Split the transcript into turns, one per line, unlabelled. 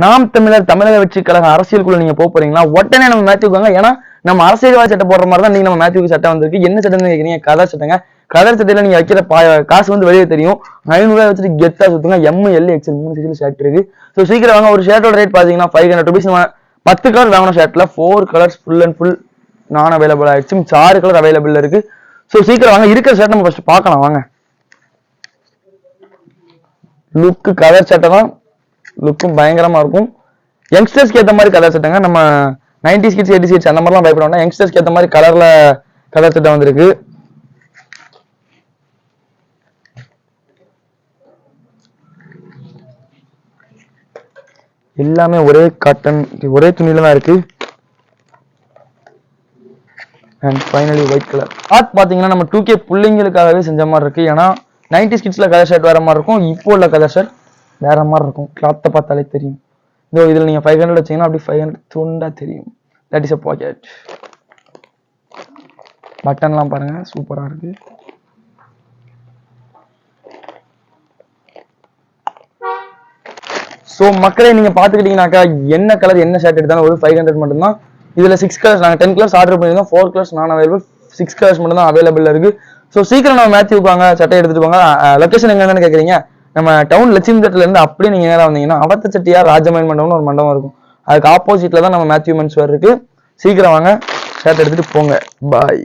நாம் தமிழர் தமிழக வெற்றி கழக அரசியலுக்குள்ள நீங்க போக போறீங்களா? உடனே நம்ம மேத்யூக்கு வாங்க. ஏன்னா நம்ம அரசியல்வாதி சட்டம் போடுற மாதிரி தான் நீங்க நம்ம மேத்யூக்கு சட்டம் வந்திருக்கு. என்ன சட்டம் கேட்குறீங்க கதர் சட்டங்க. கதர் சட்டையில நீங்க வைக்கிற பா காசு வந்து வெளியே தெரியும். ஐநூறுரூவா வச்சுட்டு கெத்தா சுத்துங்க. எம் எல் எக்ஸல் மூணு சைஸ்ல ஷர்ட் இருக்கு. ஸோ சீக்கிரம் வாங்க. ஒரு ஷர்ட்டோட ரேட் பாத்தீங்கன்னா ஃபைவ் ஹண்ட்ரட் ருபீஸ் பத்து கலர் வாங்கின ஷர்ட்ல four colours full and full non available ஆயிடுச்சு. மிச்சம் ஆறு கலர் அவைலபிள் இருக்கு. ஸோ சீக்கிரம் வாங்க. இருக்கிற ஷர்ட் நம்ம ஃபர்ஸ்ட் பார்க்கலாம். வாங்க. லுக்கு கலர் சட்டை தான் லுக்கும் பயங்கரமா இருக்கும். யங்ஸ்டர்ஸ்க்கு ஏற்ற மாதிரி கலர் சட்டங்க. நம்ம நைன்டி கிட்ஸ் எயிட்டி கிட்ஸ் அந்த மாதிரிலாம் பயப்பட வேண்டாம் யங்ஸ்டர்ஸ்க்கு ஏற்ற மாதிரி கலர்ல கலர் சட்டை வந்திருக்கு. எல்லாமே ஒரே காட்டன் ஒரே துணியில தான் இருக்கு. And finally white colour art பார்த்தீங்கன்னா நம்ம டூ கே பிள்ளைங்களுக்காகவே செஞ்ச மாதிரி இருக்கு. ஏன்னா நைன்டி கிட்ஸ்ல கலர் ஷர்ட் வேற மாதிரி இருக்கும். இப்போ உள்ள கலர் ஷர்ட் வேற மாதிரி இருக்கும். கிளாத்தை பார்த்தாலே தெரியும். இதோ இதில் நீங்கள் ஃபைவ் ஹண்ட்ரட் வச்சீங்கன்னா அப்படி ஃபைவ் ஹண்ட்ரட் துண்டா தெரியும். தட் இஸ் அ பாக்கெட் பட்டன்லாம் பாருங்க. சூப்பராக இருக்கு. ஸோ மக்களே நீங்க பாத்துக்கிட்டீங்கன்னாக்கா என்ன கலர் என்ன ஷர்ட் எடுத்தாலும் ஒரு ஃபைவ் ஹண்ட்ரட் மட்டும்தான். இதுல சிக்ஸ் கலர்ஸ் நாங்கள் டென் கலர்ஸ் ஆர்டர் பண்ணியிருந்தோம். Four colours non available six colours மட்டும் தான் அவைலபிள் இருக்கு. ஸோ சீக்கிரம் நம்ம மேட்ச் வாங்க சட்டை எடுத்துட்டு போங்க. லொகேஷன் எங்கன்னு கேக்குறீங்க? நம்ம டவுன் லட்சுமிபுரத்துல இருந்து அப்படியே நீங்க நேரம் வந்தீங்கன்னா அவத்த செட்டியார் ராஜமயன் மண்டபம்னு ஒரு மண்டபம் இருக்கும். அதுக்கு ஆப்போசிட்ல தான் நம்ம மேத்யூ மென்ஸ் இருக்கு. சீக்கிரம் வாங்க. ஷர்ட் எடுத்துட்டு போங்க. பாய்